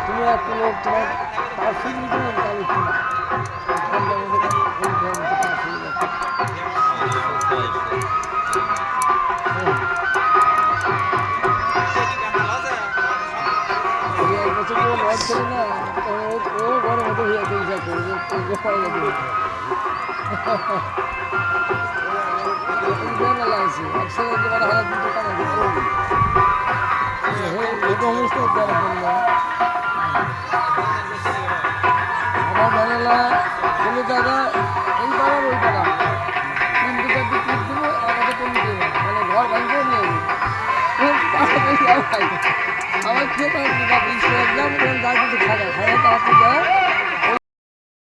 তুমি একটা লোক তোমার তার ফিল্ম তুমি তার একটু না ঠান্ডা মধ্যে ওই ধরনের পাশ হয়ে যাচ্ছে এই এক বছর পর লজ ছিল না তখন ও ঘরের মধ্যে হয়ে যেতে ইচ্ছা করে যে ও যে পায়ে যাবে ইন্ডিয়ান লাগছে একসাথে একেবারে হাজার দুটো টাকা আমার বাংলা বলে দাদা এই পাড়া ওই পাড়া। তিনটে চারটে টিপ দেবো একটা কমে দেবো মানে ঘর ভাঙতেও নিয়ে আমার খেতে হবে না বিশ্ব একদম যা কিছু খাবে। খাবে যায়